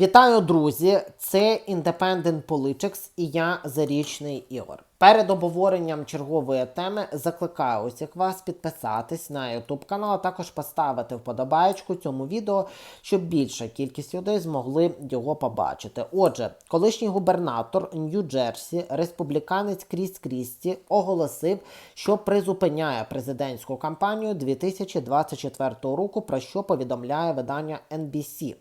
Вітаю, друзі! Це Independent Politics і я Зарічний Ігор. Перед обговоренням чергової теми закликаю усіх вас підписатись на YouTube канал, а також поставити вподобаєчку цьому відео, щоб більша кількість людей змогли його побачити. Отже, колишній губернатор Нью-Джерсі, республіканець Кріс Крісті, оголосив, що призупиняє президентську кампанію 2024 року, про що повідомляє видання NBC.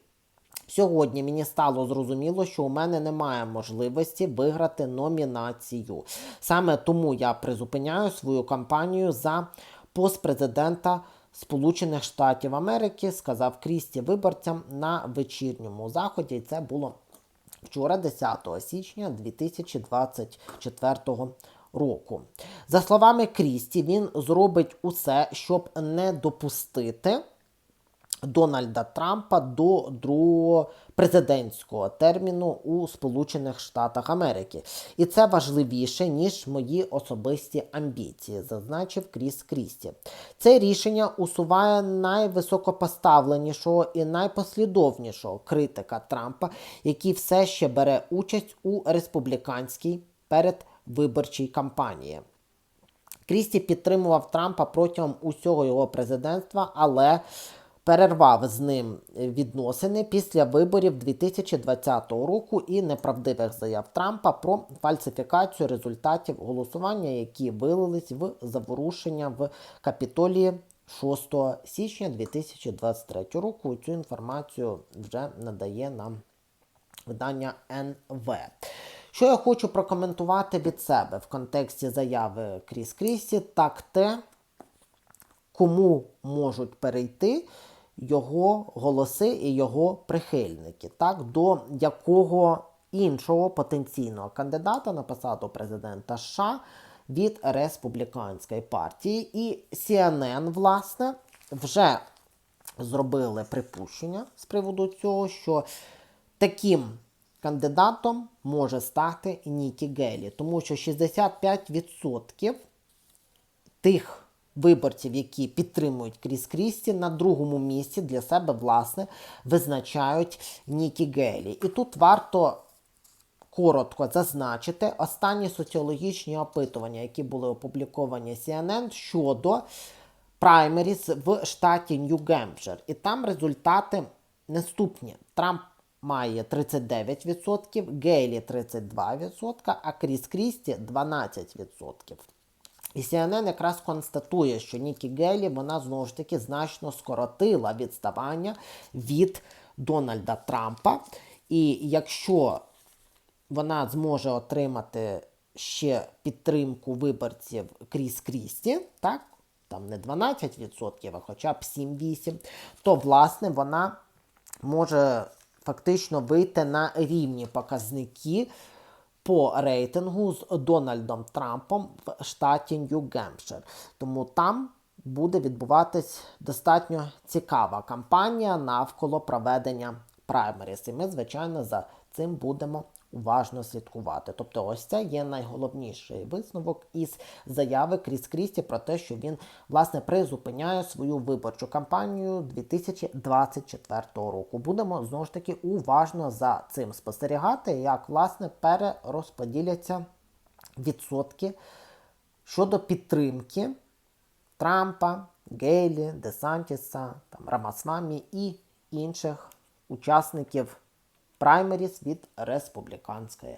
Сьогодні мені стало зрозуміло, що у мене немає можливості виграти номінацію. Саме тому я призупиняю свою кампанію за пост президента Сполучених Штатів Америки, сказав Крісті виборцям на вечірньому заході. Це було вчора, 10 січня 2024 року. За словами Крісті, він зробить усе, щоб не допустити. Дональда Трампа до другого президентського терміну у Сполучених Штатах Америки. І це важливіше, ніж мої особисті амбіції, зазначив Кріс Крісті. Це рішення усуває найвисокопоставленішого і найпослідовнішого критика Трампа, який все ще бере участь у республіканській передвиборчій кампанії. Крісті підтримував Трампа протягом усього його президентства, але перервав з ним відносини після виборів 2020 року і неправдивих заяв Трампа про фальсифікацію результатів голосування, які вилились в заворушення в Капітолії 6 січня 2023 року. Цю інформацію вже надає нам видання НВ. Що я хочу прокоментувати від себе в контексті заяви Кріс Крісті, так те, кому можуть перейти його голоси і його прихильники, так, до якого іншого потенційного кандидата на посаду президента США від республіканської партії. І CNN, власне, вже зробили припущення з приводу цього, що таким кандидатом може стати Нікі Гейлі, тому що 65% тих виборців, які підтримують Кріс Крісті, на другому місці для себе, власне, визначають Нікі Гейлі. І тут варто коротко зазначити останні соціологічні опитування, які були опубліковані CNN щодо праймеріс в штаті Нью-Гемпшир. І там результати наступні. Трамп має 39%, Гейлі 32%, а Кріс Крісті 12%. І CNN якраз констатує, що Нікі Гейлі вона знову ж таки значно скоротила відставання від Дональда Трампа. І якщо вона зможе отримати ще підтримку виборців Кріс Крісті, так, там не 12%, а хоча б 7-8%, то власне вона може фактично вийти на рівні показники по рейтингу з Дональдом Трампом в штаті Нью-Гемпшир. Тому там буде відбуватись достатньо цікава кампанія навколо проведення праймеріс. І ми, звичайно, за цим будемо уважно слідкувати. Тобто, ось це є найголовніший висновок із заяви Кріс Крісті про те, що він власне призупиняє свою виборчу кампанію 2024 року. Будемо знову ж таки уважно за цим спостерігати, як власне перерозподіляться відсотки щодо підтримки Трампа, Гейлі, Десантіса, там, Рамасвамі і інших учасників праймеріс від республіканської